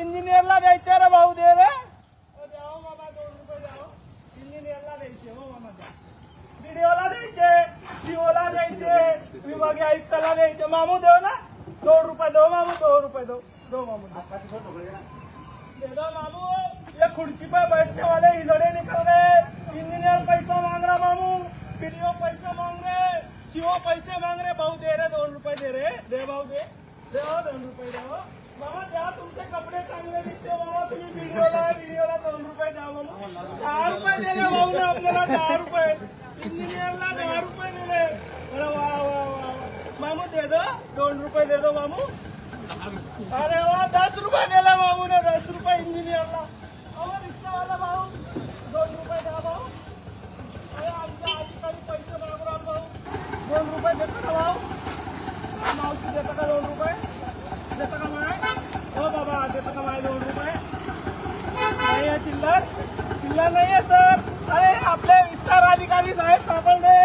इंजिनियरला द्यायचे रे भाऊ दे रे. इंजिनियरला द्यायचे हो मामा व्हिडिओला द्यायचे सीओला द्यायचे विभागीय आयुक्ताला द्यायचे. मामू देव ना. दोन रुपये दो मामू दो रुपये दो दो मामू दे. दो मामू. ये खुर्ची पे बैठने वाले निकल गए. इंजीनियर पैसा मांग रहा मामू. पीडीओ पैसे मांग रहे. सीओ पैसे मांग रहे. भाऊ दे रहे दोन रुपये दे रहे दे भाऊ दे. दे दोन रुपये दे हो मामा तुमचे कपडे चांगले दिसते बाबा तुम्ही व्हिडिओला व्हिडिओला दोन रुपये द्या मामा. दहा रुपये दिले भाऊ ना आपल्याला दहा रुपये. इंजिनियरला दहा रुपये दिले. अरे वा वा वा मामू दे दो दोन रुपये दे दो मामू. अरे वा दस रुपये दिला मामू ने दस रुपये इंजिनियरला अहो रिक्षावाला भाऊ दोन रुपये द्या भाऊ. अरे आमच्या अधिकारी पैसे मागून आलो भाऊ. दोन रुपये देतो का भाऊ. मावशी देतं का दोन रुपये? देतं का माय? हो बाबा देता का माय? दोन रुपये. नाही आहे चिल्लर. चिल्लर नाही आहे सर अरे आपले विस्तार अधिकारी साहेब सापडले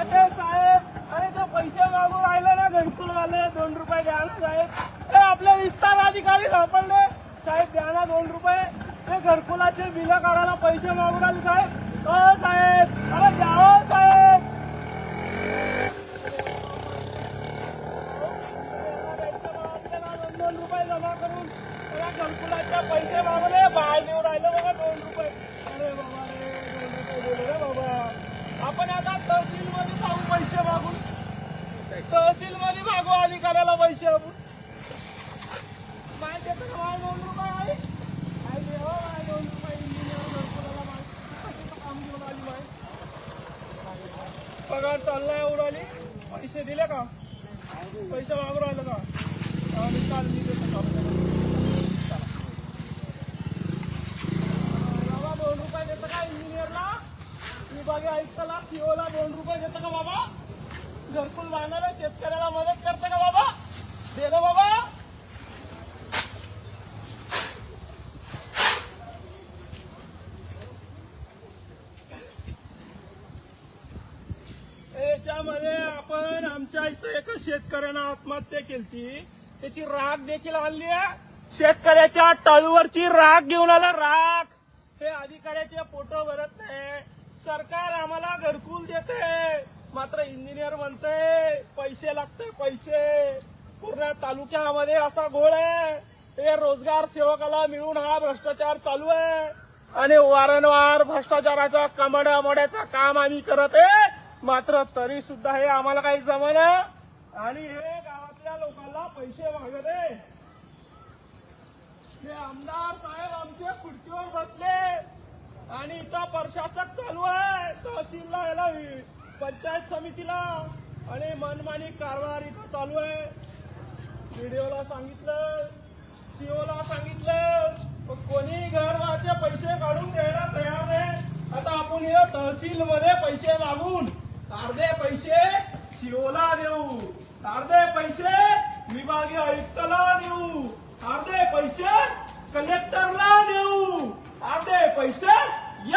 अरे साहेब अरे तो पैसे मागून राहिले ना घरकुल वाले दोन रुपये द्या ना साहेब ए आपले विस्तार अधिकारी सापडले साहेब द्या ना दोन रुपये ते घरकुलाचे बिल काढायला पैसे मागून राहिले साहेब हो साहेब अरे द्या हो साहेब दोन दोन रुपये जमा करून मला घरकुलाचे पैसे मागवले बाहेर देऊन राहिले बघा दोन रुपये अरे बाबा रे दोन रुपये दिले रे बाबा आपण आता तहसील मध्ये जाऊ पैसे मागून तहसील मध्ये मागू अधिकाऱ्याला पैसे आपण माहिती आहे का माय दोन रुपये आहे माहिती आहे हो माय दोन रुपये इंजिनियर घरकुलाला माय काम घेऊन आली माय पगार चाललाय उडाली पैसे दिले का पैसे मागून राहिले का हा, मी चाल मी देतो चालू चला. बाबा दोन रुपये देतं का इंजिनियरला विभागीय आयुक्ताला सीओला दोन रुपये देतं का बाबा घरकुल बांधायला शेतकऱ्याला मदत करतं का बाबा दे दो बाबा त्याच्यामध्ये आपण आमच्या इथं एका शेतकऱ्यानं आत्महत्या केली त्याची राख देखील आणली आहे. शेतकऱ्याच्या टाळूवरची राख घेऊन आला. राग हे अधिकाऱ्याचे फोटो भरत नाही. सरकार आम्हाला घरकुल देते. मात्र इंजिनियर म्हणते पैसे लागते पैसे. पूर्ण तालुक्यामध्ये असा घोळ आहे. हे रोजगार सेवकाला मिळून हा भ्रष्टाचार चालू आहे. आणि वारंवार भ्रष्टाचाराचा कमड्या मोड्याचं काम आम्ही करत आहे. मात्र तरी सुद्धा हे आम्हाला काही जमलं आणि हे गावातल्या लोकांना पैसे मागत आहे. हे आमदार साहेब आमच्या खुर्चीवर बसले. आणि इथं प्रशासक चालू आहे. तहसीलला याला पंचायत समितीला. आणि मनमानी कारभार इथं चालू आहे. व्हिडिओला सांगितलं. सीओला सांगितलं. कोणी घरचे पैसे काढून द्यायला तयार नाही. आता आपण इथं तहसील मध्ये पैसे मागून अर्धे पैसे, सीओला देऊ. अर्धे पैसे, विभागीय आयुक्ताला देऊ. अर्धे पैसे, कलेक्टरला देऊ. अर्धे पैसे,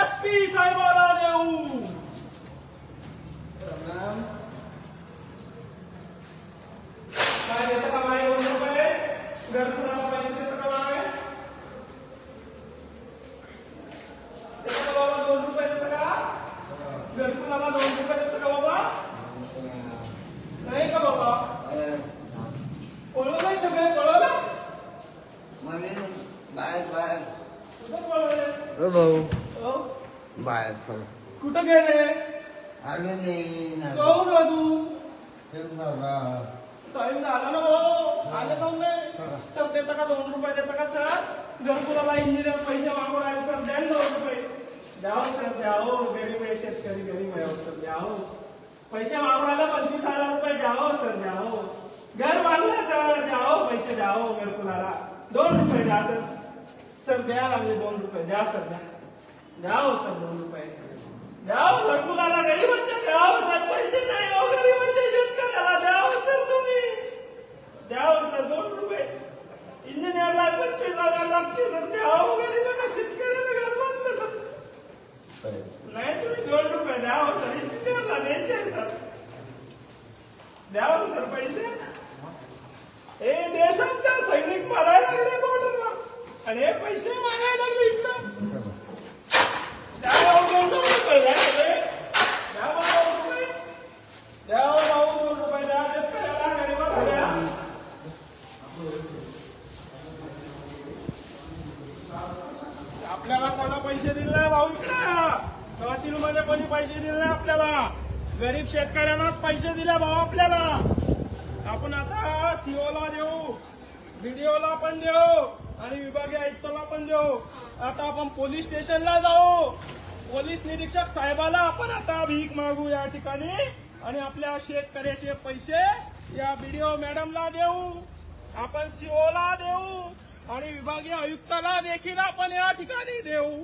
एस पी साहेबाला देऊ. काय देतं रुपये? द्यावो सर द्यावो घर बांधलं सर द्यावो पैसे द्यावो घरकुलाला दोन रुपये द्या सर। सर द्या लागले दोन रुपये. द्या सर द्या द्यावो सर दोन रुपये. द्यावं घरकुलाला गरीबांच्या द्यावं सर. पैसे नाही हो गरीबांच्या शेतकऱ्याला द्यावं सर तुम्ही. द्यावं सर दोन रुपये. इंजिनियरला पंचवीस हजार लागते सर. द्यावं गरीबाला शेतकऱ्याला घर बांधलं सर. नाही तुम्ही दोन रुपये द्यावं सर. इंजिनियरला द्यायचे सर. द्यावं सर पैसे. हे देशांचा सैनिक मारायला लागले बॉर्डरवर आणि हे पैसे मागायला लागले इकडं द्या भाऊ दोन दोन रुपये द्या सगळे. द्या भाऊ दोन रुपये. द्या हो भाऊ दोन रुपये द्या शेतकऱ्याला गरिबाला द्या. आपल्याला कोणा पैसे दिले नाही भाऊ इकडे तहसील मध्ये कोणी पैसे दिले नाही आपल्याला गरीब शेतकऱ्यांनाच पैसे दिले भाऊ आपल्याला आपण आता सीओला देऊ व्हिडिओला पण देऊ आणि विभागीय आयुक्ताला पण देऊ आता आपण पोलीस स्टेशनला जाऊ पोलीस निरीक्षक साहेबाला आपण आता भीक मागू या ठिकाणी आणि आपल्या शेतकऱ्याचे पैसे या व्हिडिओ मॅडमला देऊ आपण सीओला देऊ आणि विभागीय आयुक्ताला देखील आपण या ठिकाणी देऊ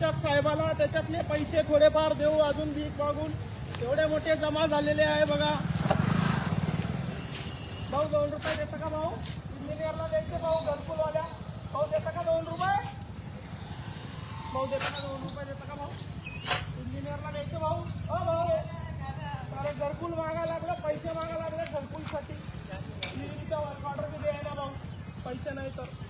पोलीस साहेबाला त्याच्यातले पैसे थोडेफार देऊ अजून भीक मागून. एवढे मोठे जमा झालेले आहे बघा. भाऊ दोन रुपये देता का भाऊ? इंजिनियरला द्यायचे भाऊ घरकुलवाल्या. भाऊ देता का दोन रुपये? भाऊ देता का दोन रुपये देता का भाऊ? इंजिनियरला द्यायचे भाऊ? हो भाऊ. अरे घरकुल मागा लागलं पैसे मागा लागले घरकुलसाठी. वर्क ऑर्डर बी द्यायला भाऊ. पैसे नाही तर.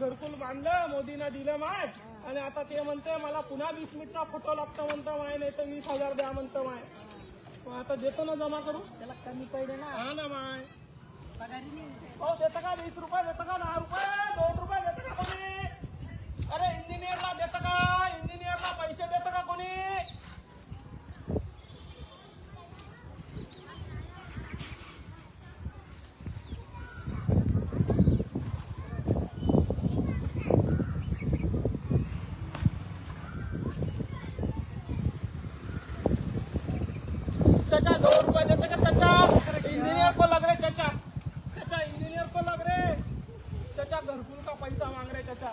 घरकुल बांधलं मोदीनं दिलं माय. आणि आता ते म्हणते मला पुन्हा वीस मिनिटचा फोटो लागतो म्हणतो माय नाही तर वीस हजार द्या म्हणतो माय. मग आता देतो ना जमा करू त्याला कमी पडले ना. हा ना माय. हो देतं का वीस रुपये? देतं का दहा रुपये? दोन चाचा दो रुपये देते का चाचा। इंजीनियर को लग रहे चाचा। चाचा, इंजीनियर को लग रहे। चाचा, घरकुल का पैसा मांग रहे चाचा।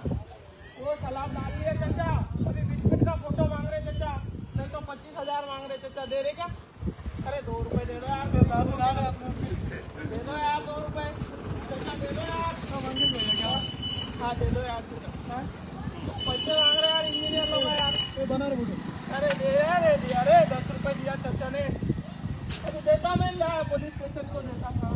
वो सलाम डाल दिए चाचा। अभी बिस्किट का फ़ोटो मांग रहे चाचा। नहीं तो पच्चीस हज़ार मांग रहे चाचा। दे रहे क्या? अरे, दो रुपए दे दो यार। दे दो यार, दो रुपए। चाचा, दे दो यार। हाँ दे दो यार। हाँ? पैसे मांग रहे यार, इंजीनियर लोग यार। ये बना रहे अरे दे अरे दिया। अरे, दस रुपए दिया चाचा ने। अरे देता मैं ला पुलिस स्टेशन को देता था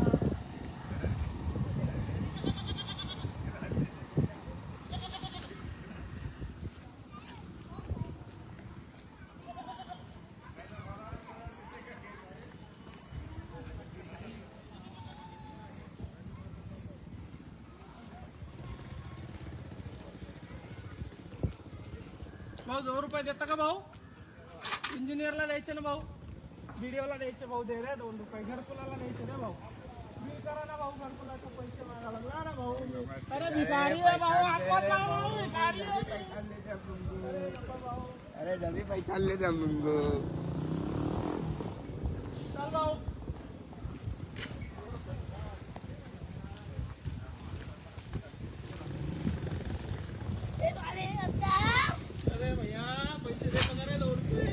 भाऊ दोन रुपये देता का भाऊ इंजिनियरला द्यायचे ना भाऊ व्हिडिओला द्यायचे भाऊ दे रे दोन रुपये. घरकुलाला द्यायचे रे भाऊ. बिल करा ना भाऊ घरकुलाचे पैसे मागा लागला ना भाऊ. अरे भिकारी आहे भाऊ भाऊ भिकारी आहे. अरे डबे पैसा ले जा मुंगो चल भाऊ अरे भैया पैसे देतो का रे दोन रुपये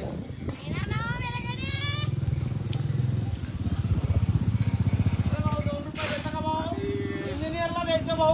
अरे भाऊ दोन रुपये देता का भाऊ इंजिनियरला द्यायचं भाऊ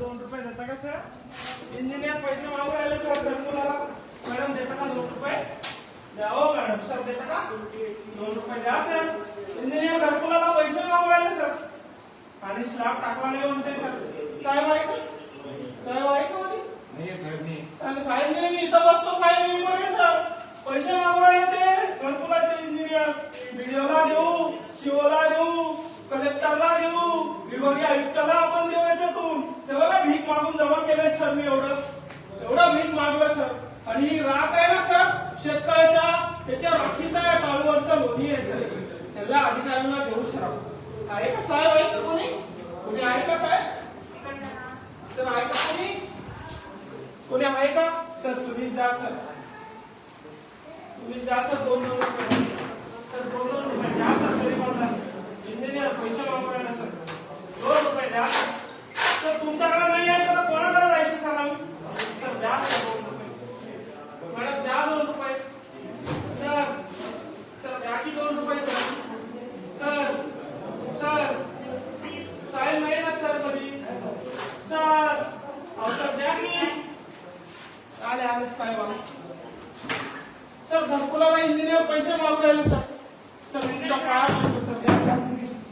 दोन रुपये देता का सर इंजिनियर पैसे मागू राहिले सर घरकुलाला मॅडम देता का दोन रुपये? द्या हो मॅडम सर देता का? दोन रुपये द्या सर इंजिनियर घरकुलाला पैसे मागू राहिले सर आणि स्लॅब टाकला नाही म्हणते सर साहेब आहे का साहेब आहे का म्हणे? साहेब नाही मी इथं बसतो साहेब मी पर्यंत पैसे मागू राहिले ते. घरकुलाचे इंजिनियर. बीडीओला देऊ सीओला देऊ कलेक्टरला देऊ विभागीय आयुक्ताला आपण देऊ तेव्हा ना भीक मागून जमा केलंय सर मी एवढं. एवढं भीक मागलं सर. आणि राख आहे ना सर? शेतकऱ्याच्या त्याच्या राखीचा आहे बाळूवरचा लोणी आहे सर. त्याला अधिकाऱ्यांना देऊ सर आहे का साहेब आहे का कोणी? कोणी आहे का साहेब सर आहे का कोणी? कोणी आहे का? सर तुम्ही द्या सर. तुम्ही द्या सर दोन दोन रुपये. सर दोन दोन रुपये द्या सर तरी पण सर. इंजिनियर पैसे वापरायला सर. दोन रुपये द्या सर. सर तुमच्याकडे नाही आहे तर कोणाकडे जायचं सर सर द्या सर दोन रुपये. मॅडम द्या दोन रुपये. सर सर द्या की दोन रुपये सर. Sir sir. साहेब नाही ना सर कधी? सर अहो सर द्या की. आले आले साहेब आले. सर घरकुलाला इंजिनियर पैसे मागू राहिले सर. सर मी तुमच्या सर द्या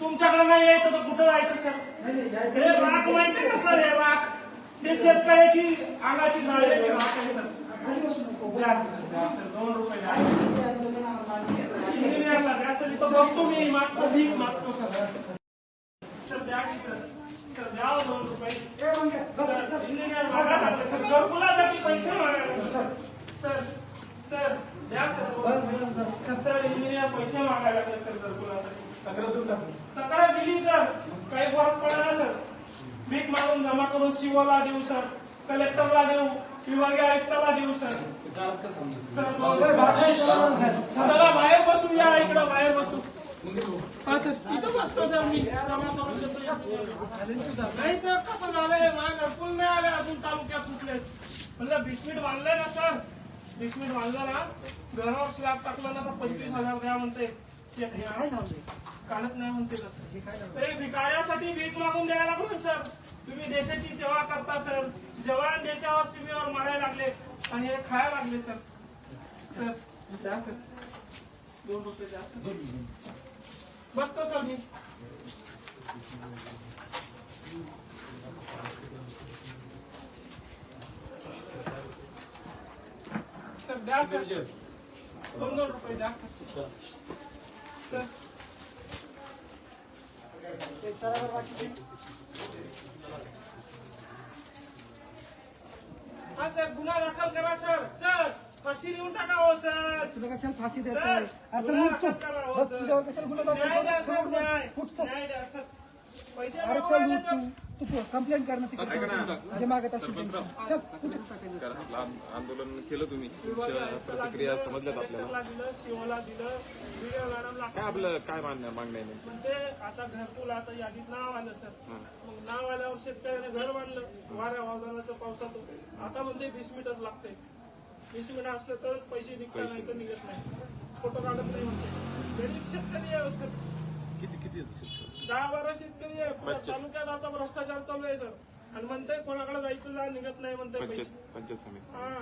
तुमच्याकडे नाही यायचं तर कुठं जायचं सर हे राख माहितीये का सर हे राख? हे शेतकऱ्याची अंगाची जाळलेली राख आहे सर दोन रुपये बसतो मी मागतो भीक मागतो सर सर द्या की सर सर द्या हो दोन रुपये. सर घरकुलासाठी पैसे मागायला लागले सर सर सर द्या सर इंजिनियर पैसे मागायला लागले सर घरकुलासाठी. तक्रार दिली सर. काही फरक पडला सर? भीक मागून जमा करून सीओला देऊ सर. कलेक्टरला देऊ विभागीय आयुक्ताला देऊ सर. सर चला बाहेर बसू या इकडं बाहेर बसू हा सर इथं बसतो सर मी. जमा करून देतो. नाही सर कसं झालंय? माझ्या घरकुल नाही आले अजून तालुक्यात कुठलेच. म्हणलं बिस्मिट बांधलंय ना सर? बिस्मिट बांधलं ना? घरावर स्लॅब टाकलं ना तर पंचवीस हजार द्या म्हणते. काढत नाही म्हणते तसं. ते भिकाऱ्यासाठी भीक मागून द्यायला लागलो सर. तुम्ही देशाची सेवा करता सर. जवान देशावर सीमेवर मारायला लागले आणि हे खायला लागले सर. सर द्या सर. दोन रुपये द्या सर. बसतो सर मी. सर द्या सर. दोन दोन रुपये द्या सर. सर. हा सर गुन्हा दाखल करा सर सर फाशी देऊन टाका हो सर तुला कशाला फाशी सर, देतोय आता गुन्हा उठ तू दाखल करा हो, बस सर. तुझ्यावर कशाला गुन्हा न्याय द्या दाखल सर कर? न्याय उठ चल. न्याय द्या सर पैसे अरे मागू चल राहिले उठ सर. तू तू कंप्लेंट कर ना. तिकडे मागत असतील. कारण आंदोलन केलं तुम्ही. प्रतिक्रिया समजल्यात आपल्याला. कलेक्टरला दिलं सीओला दिलं व्हिडिओ मॅडमला काय आपलं काय मान्य मागणं आहे? म्हणते आता घरकुल आता यादीत नाव आलं सर. मग नाव आल्यावर शेतकऱ्याने घर बांधलं. वाऱ्या वादळाचं पावसाचं आता म्हणते वीस मिनिटच लागते. वीस मिनिट असलं तरच पैसे निघतात नाही तर निघत नाही. फोटो काढत नाही म्हणते. गरीब शेतकरी आहे सर. किती किती? दहा बारा शेतकरी तालुक्यात असा भ्रष्टाचार चालू आहे सर. आणि म्हणते कोणाकडे जायचं जा निघत नाही म्हणते पंचायत पंचायत समिती. हा.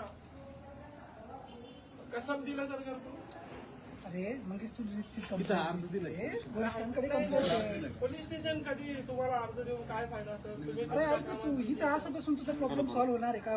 कसं दिलं सर घरकुल अरे आहे. पोलीस स्टेशन कधी तुम्हाला अर्ज देऊन काय फायदा असेल तुम्ही अरे ऐक ना तू इथं असं बसून तुझा प्रॉब्लेम सॉल्व्ह होणार आहे का?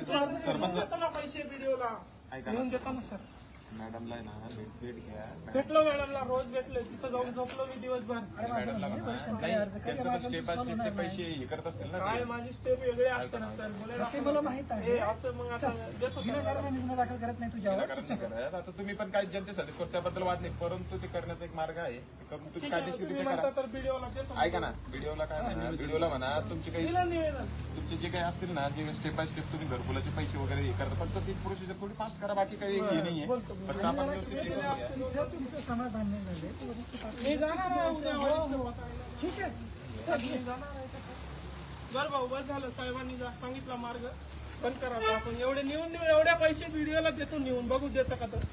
तू अर्ज देतो ना पैसे व्हिडिओला ऐका देतो ना सर. मॅडमला आहे ना भेट भेट घ्या. भेटलो मॅडमला रोज भेटले. तिथं जाऊन झोपलो मी दिवसभर. अरे माझं म्हणणं त्यांचं स्टेप बाय solve स्टेप होणार ते. पैसे हे करत असतील ना काय माझी स्टेप वेगळे सर ते मला माहीत आहे. हे असं मग आता देतो विनाकारण गुन्हा दाखल करत नाही तुझ्यावर. कारण नाही करत. आता तुम्ही पण काय जनतेसाठी करतो त्याबद्दल वाद नाही परंतु ते करण्याचा एक मार्ग आहे. ते करून तुम्ही ठीक आहे, कायदेशीर तुम्ही रित्या म्हणता करा. तर व्हिडिओला देतो ऐका ना व्हिडिओला काय म्हणा व्हिडिओला म्हणा तुमची काही दिलं निवेदन तुमचे जे काही असतील ना जे स्टेप बाय स्टेप तुम्ही घरकुलाचे पैसे वगैरे हे करता फक्त ती प्रोसिजर थोडी फास्ट करा बाकी काही हे नाहीये. फक्त आपण व्यवस्थित हे करून घ्या. इथं तुमचं समाधान नाही झाले तू वरिष्ठ पातळीवर- मी जाणार आहे उद्या वरिष्ठ पत्राला. ठीक आहे. बर मी जाणार भाऊ बस झालं साहेबांनी जा- सांगितला मार्ग बंद करा. आता आपण एवढे नेऊन नेऊन एवढ्या पैसे व्हिडिओला देतो नेऊन बघू देतं का तर.